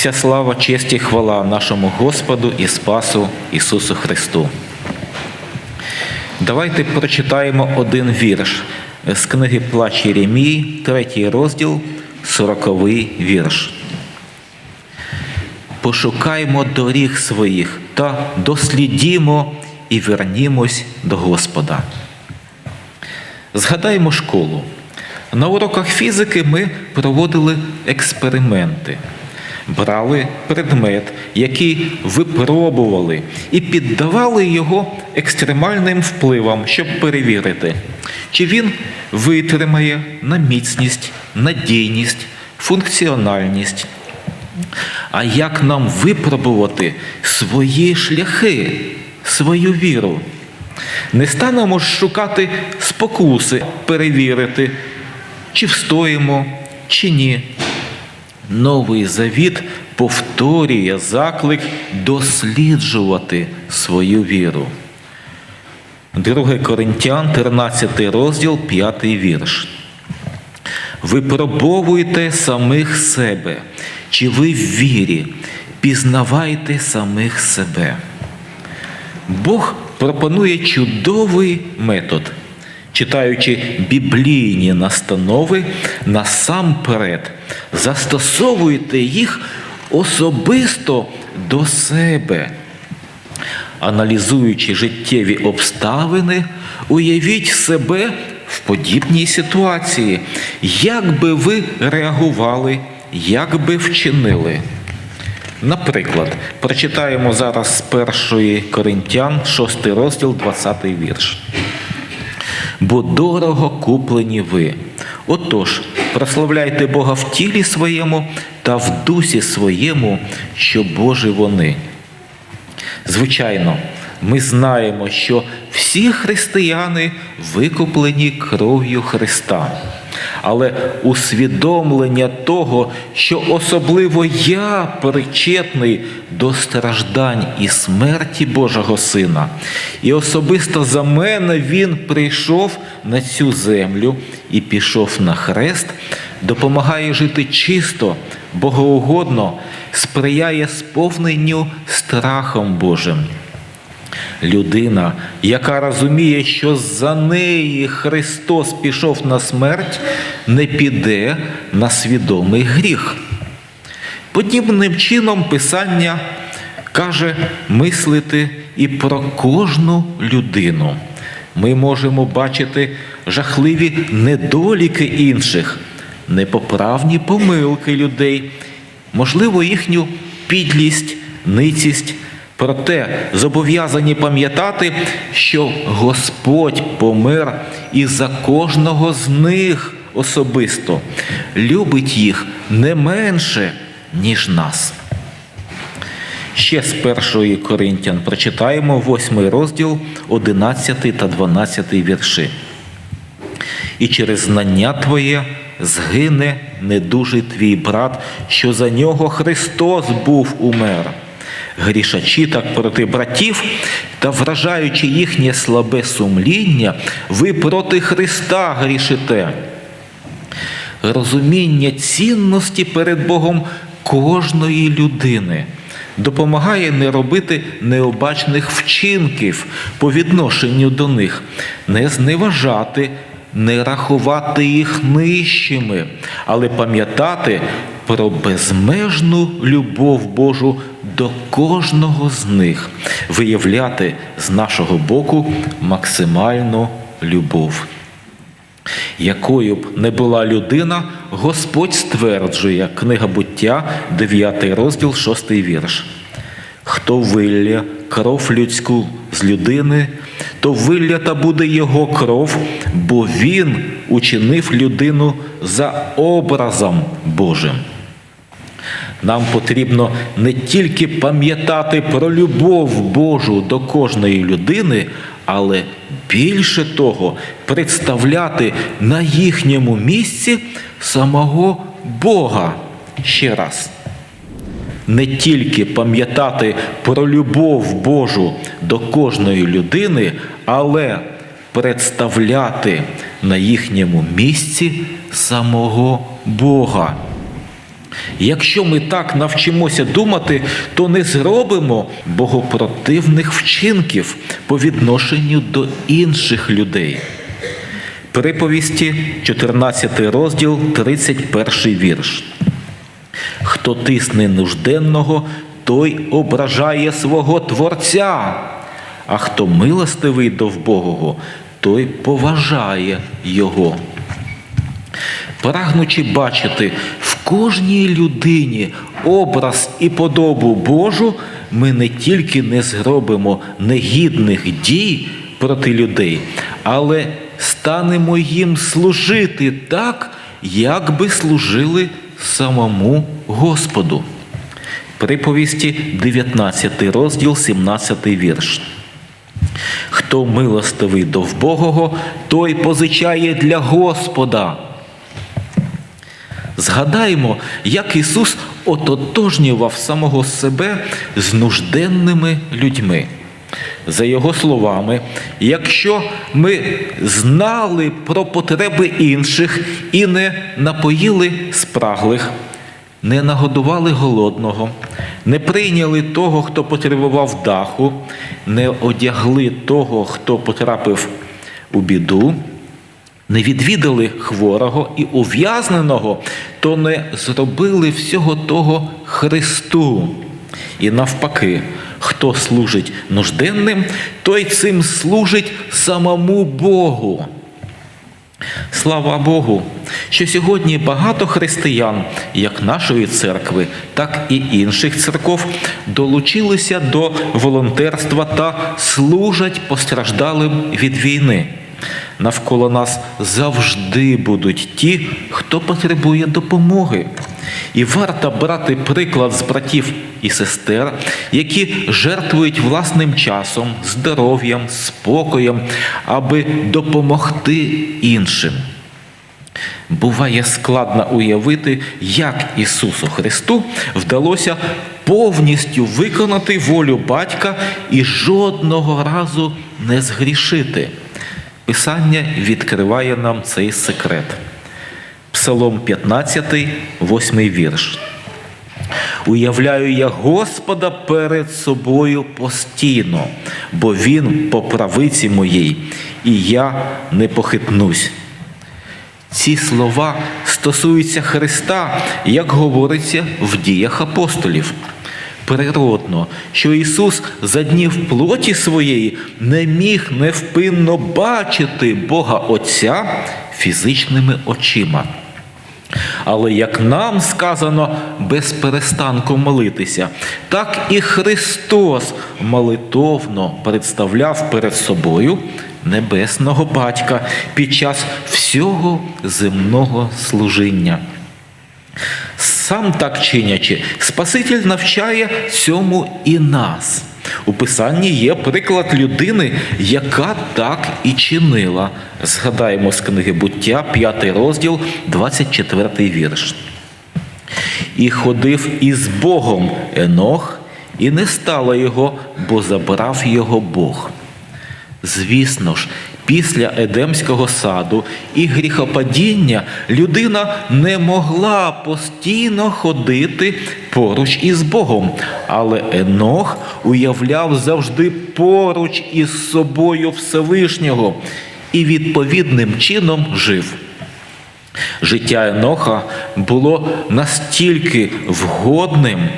Вся слава, честь і хвала нашому Господу і Спасу Ісусу Христу. Давайте прочитаємо один вірш з книги Плач Єремії, третій розділ, сороковий вірш. Пошукаймо доріг своїх та дослідімо і вернімось до Господа. Згадаймо школу. На уроках фізики ми проводили експерименти, брали предмет, який випробували, і піддавали його екстремальним впливам, щоб перевірити, чи він витримає на міцність, надійність, функціональність. А як нам випробувати свої шляхи, свою віру? Не станемо шукати спокуси, перевірити, чи встоїмо, чи ні. Новий завіт повторює заклик досліджувати свою віру. 2 Коринтян, 13 розділ, 5 вірш. Випробовуйте самих себе, чи ви в вірі, пізнавайте самих себе. Бог пропонує чудовий метод, читаючи біблійні настанови, насамперед застосовуйте їх особисто до себе. Аналізуючи життєві обставини, уявіть себе в подібній ситуації, як би ви реагували, як би вчинили. Наприклад, прочитаємо зараз з першої Коринтян, 6 розділ, 20 вірш. Бо дорого куплені ви. Отож, прославляйте Бога в тілі своєму та в дусі своєму, що Божі вони. Звичайно, ми знаємо, що всі християни викуплені кров'ю Христа. Але усвідомлення того, що особливо я причетний до страждань і смерті Божого Сина, і особисто за мене Він прийшов на цю землю і пішов на хрест, допомагає жити чисто, богоугодно, сприяє сповненню страхом Божим. Людина, яка розуміє, що за неї Христос пішов на смерть, не піде на свідомий гріх. Подібним чином Писання каже мислити і про кожну людину. Ми можемо бачити жахливі недоліки інших, непоправні помилки людей, можливо, їхню підлість, ницість. Проте зобов'язані пам'ятати, що Господь помер і за кожного з них особисто любить їх не менше, ніж нас. Ще з першої Коринтян прочитаємо восьмий розділ, 11 та 12 вірші. І через знання Твоє згине недужий твій брат, що за нього Христос був умер грішачі так проти братів та вражаючи їхнє слабе сумління, ви проти Христа грішите. Розуміння цінності перед Богом кожної людини допомагає не робити необачних вчинків по відношенню до них, не зневажати, не рахувати їх нижчими, але пам'ятати про безмежну любов Божу до кожного з них, виявляти з нашого боку максимальну любов. Якою б не була людина, Господь стверджує, книга буття, 9 розділ, 6 вірш. Хто вилля кров людську з людини, то виллята буде його кров, бо він учинив людину за образом Божим. Нам потрібно не тільки пам'ятати про любов Божу до кожної людини, але більше того, представляти на їхньому місці самого Бога ще раз. Не тільки пам'ятати про любов Божу до кожної людини, але представляти на їхньому місці самого Бога. Якщо ми так навчимося думати, то не зробимо богопротивних вчинків по відношенню до інших людей. Приповісті, 14 розділ, 31 вірш. Хто тисне нужденного, той ображає свого Творця, а хто милостивий до вбогого, той поважає Його. Прагнучи бачити в кожній людині образ і подобу Божу, ми не тільки не зробимо негідних дій проти людей, але станемо їм служити так, як би служили самому Господу. Приповісті 19 розділ, 17 вірш. Хто милостивий до вбогого, той позичає для Господа. Згадаємо, як Ісус ототожнював самого себе з нужденними людьми. За Його словами, якщо ми знали про потреби інших і не напоїли спраглих, не нагодували голодного, не прийняли того, хто потребував даху, не одягли того, хто потрапив у біду, не відвідали хворого і ув'язненого, то не зробили всього того Христу. І навпаки, хто служить нужденним, той цим служить самому Богу. Слава Богу, що сьогодні багато християн, як нашої церкви, так і інших церков, долучилися до волонтерства та служать постраждалим від війни. Навколо нас завжди будуть ті, хто потребує допомоги. І варто брати приклад з братів і сестер, які жертвують власним часом, здоров'ям, спокоєм, аби допомогти іншим. Буває складно уявити, як Ісусу Христу вдалося повністю виконати волю батька і жодного разу не згрішити. Писання відкриває нам цей секрет. Псалом 15, 8 вірш. Уявляю я Господа перед собою постійно, бо Він по правиці моїй, і я не похитнусь. Ці слова стосуються Христа, як говориться в діях апостолів. Природно, що Ісус за днів плоті своєї не міг невпинно бачити Бога Отця фізичними очима. Але як нам сказано без перестанку молитися, так і Христос молитовно представляв перед собою небесного батька під час всього земного служіння. Сам так чинячи, Спаситель навчає цьому і нас. У Писанні є приклад людини, яка так і чинила. Згадаємо з книги буття, 5 розділ, 24 вірш. І ходив із Богом Енох, і не стало його, бо забрав його Бог. Звісно ж, після Едемського саду і гріхопадіння людина не могла постійно ходити поруч із Богом, але Енох уявляв завжди поруч із собою Всевишнього і відповідним чином жив. Життя Еноха було настільки вгодним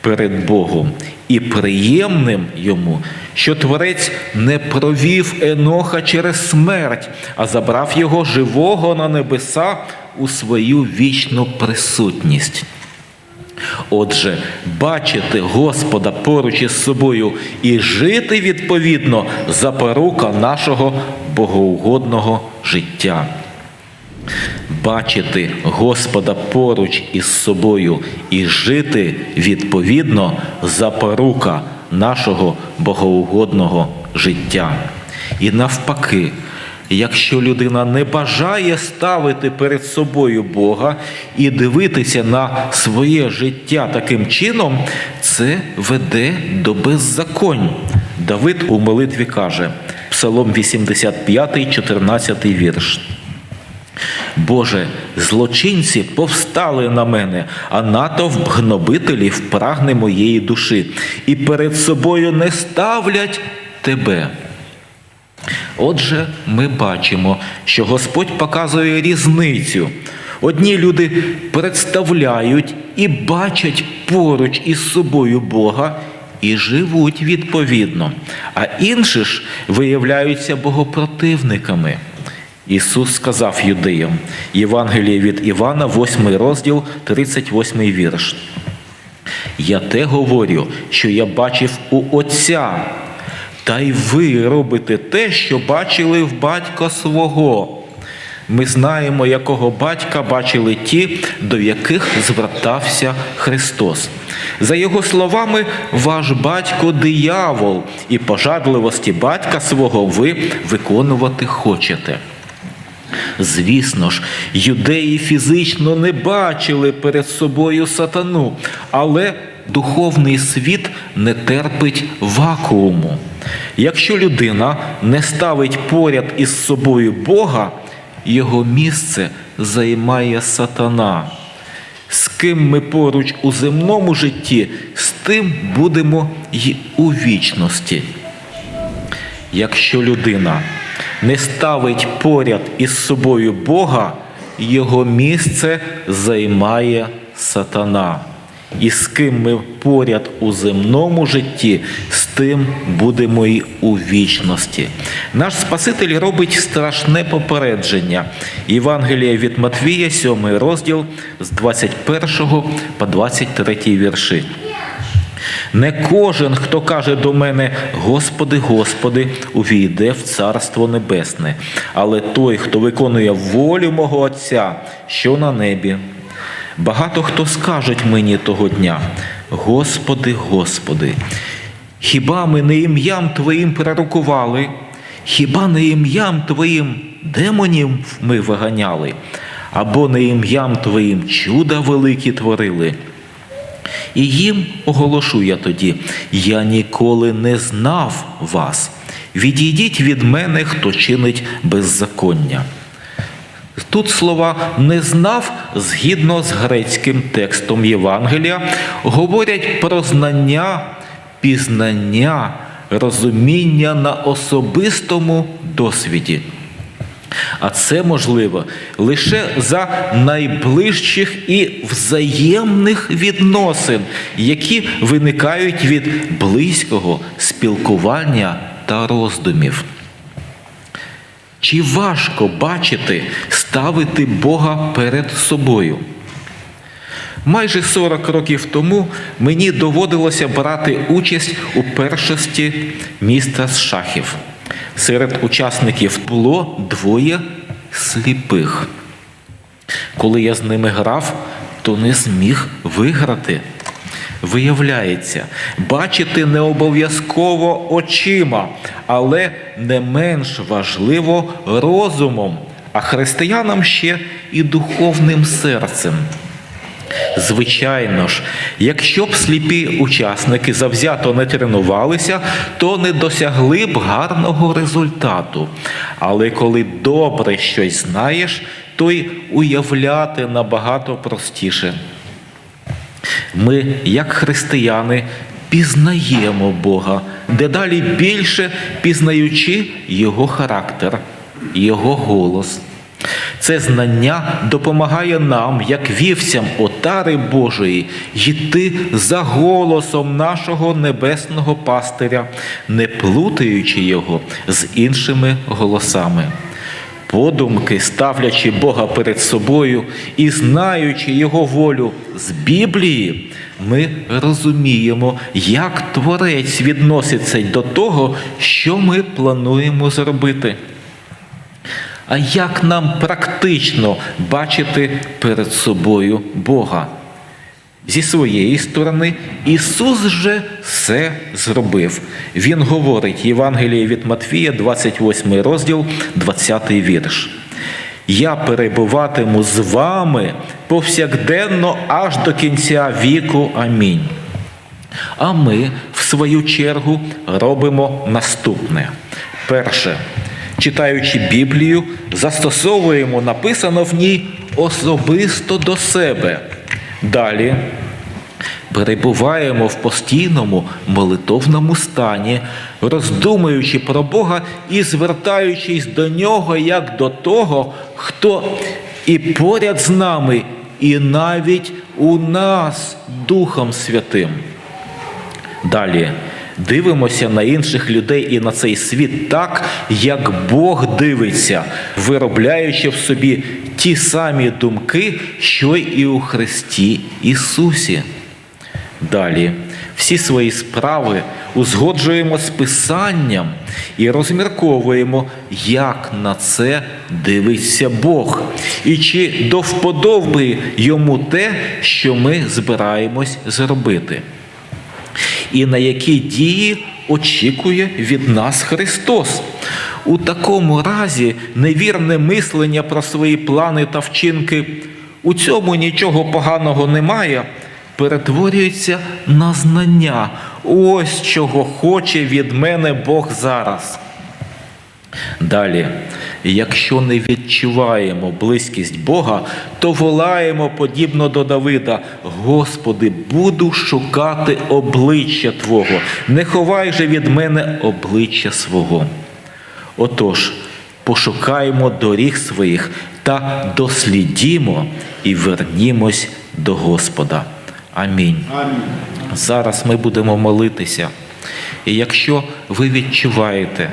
перед Богом і приємним йому, що Творець не провів Еноха через смерть, а забрав його живого на небеса у свою вічну присутність. Отже, бачити Господа поруч із собою і жити відповідно запорука нашого богоугодного життя. Бачити Господа поруч із собою і жити відповідно запорука нашого богоугодного життя. І навпаки, якщо людина не бажає ставити перед собою Бога і дивитися на своє життя таким чином, це веде до беззаконь. Давид у молитві каже, Псалом 85, 14 вірш. Боже, злочинці повстали на мене, а натовп гнобителів прагне моєї душі, і перед собою не ставлять тебе. Отже, ми бачимо, що Господь показує різницю. Одні люди представляють і бачать поруч із собою Бога і живуть відповідно, а інші ж виявляються богопротивниками. Ісус сказав юдеям, Євангеліє від Івана, 8 розділ, 38 вірш. Я те говорю, що я бачив у Отця, та й ви робите те, що бачили в батька свого. Ми знаємо, якого батька бачили ті, до яких звертався Христос. За його словами, ваш батько диявол, і пожадливості батька свого ви виконувати хочете. Звісно ж, юдеї фізично не бачили перед собою сатану, але духовний світ не терпить вакууму. Якщо людина не ставить поряд із собою Бога, його місце займає сатана. З ким ми поруч у земному житті, з тим будемо й у вічності. Якщо людина не ставить поряд із собою Бога, його місце займає сатана. І з ким ми поряд у земному житті, з тим будемо й у вічності. Наш Спаситель робить страшне попередження. Євангелія від Матвія, 7 розділ з 21 по 23 вірші. Не кожен, хто каже до мене, Господи, Господи, увійде в Царство Небесне, але той, хто виконує волю мого Отця, що на небі. Багато хто скажуть мені того дня, Господи, Господи, хіба ми не ім'ям Твоїм пророкували, хіба не ім'ям Твоїм демонів ми виганяли, або не ім'ям Твоїм чуда великі творили? І їм оголошу я тоді: я ніколи не знав вас. Відійдіть від мене, хто чинить беззаконня. Тут слова не знав згідно з грецьким текстом Євангелія, говорять про знання, пізнання, розуміння на особистому досвіді. А це можливо лише за найближчих і взаємних відносин, які виникають від близького спілкування та роздумів. Чи важко бачити, ставити Бога перед собою? Майже 40 років тому мені доводилося брати участь у першості міста з шахів. Серед учасників було двоє сліпих. Коли я з ними грав, то не зміг виграти. Виявляється, бачити не обов'язково очима, але не менш важливо розумом, а християнам ще і духовним серцем. Звичайно ж, якщо б сліпі учасники завзято не тренувалися, то не досягли б гарного результату. Але коли добре щось знаєш, то й уявляти набагато простіше. Ми, як християни, пізнаємо Бога, дедалі більше пізнаючи Його характер, Його голос. Це знання допомагає нам, як вівцям отари Божої, йти за голосом нашого небесного пастиря, не плутаючи його з іншими голосами. Подумки, ставлячи Бога перед собою і знаючи Його волю з Біблії, ми розуміємо, як Творець відноситься до того, що ми плануємо зробити. А як нам практично бачити перед собою Бога? Зі своєї сторони, Ісус же все зробив. Він говорить Євангеліє від Матвія, 28 розділ, 20 вірш. Я перебуватиму з вами повсякденно аж до кінця віку. Амінь. А ми, в свою чергу, робимо наступне. Перше, Читаючи Біблію, застосовуємо написано в ній особисто до себе. Далі перебуваємо в постійному молитовному стані, роздумуючи про Бога і звертаючись до Нього як до того, хто і поряд з нами, і навіть у нас Духом Святим. Далі дивимося на інших людей і на цей світ так, як Бог дивиться, виробляючи в собі ті самі думки, що і у Христі Ісусі. Далі всі свої справи узгоджуємо з Писанням і розмірковуємо, як на це дивиться Бог, і чи до вподоби йому те, що ми збираємось зробити і на які дії очікує від нас Христос. У такому разі невірне мислення про свої плани та вчинки, у цьому нічого поганого немає, перетворюється на знання. Ось чого хоче від мене Бог зараз. Далі, якщо не відчуваємо близькість Бога, то волаємо подібно до Давида: Господи, буду шукати обличчя Твого, не ховай же від мене обличчя свого. Отож, пошукаємо доріг своїх та дослідімо і вернімось до Господа. Амінь. Зараз ми будемо молитися. І якщо ви відчуваєте,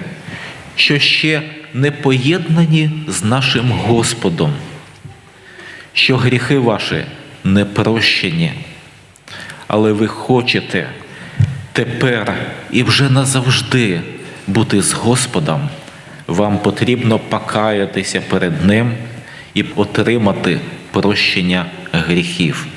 що ще не поєднані з нашим Господом, що гріхи ваші не прощені, але ви хочете тепер і вже назавжди бути з Господом, вам потрібно покаятися перед Ним і отримати прощення гріхів.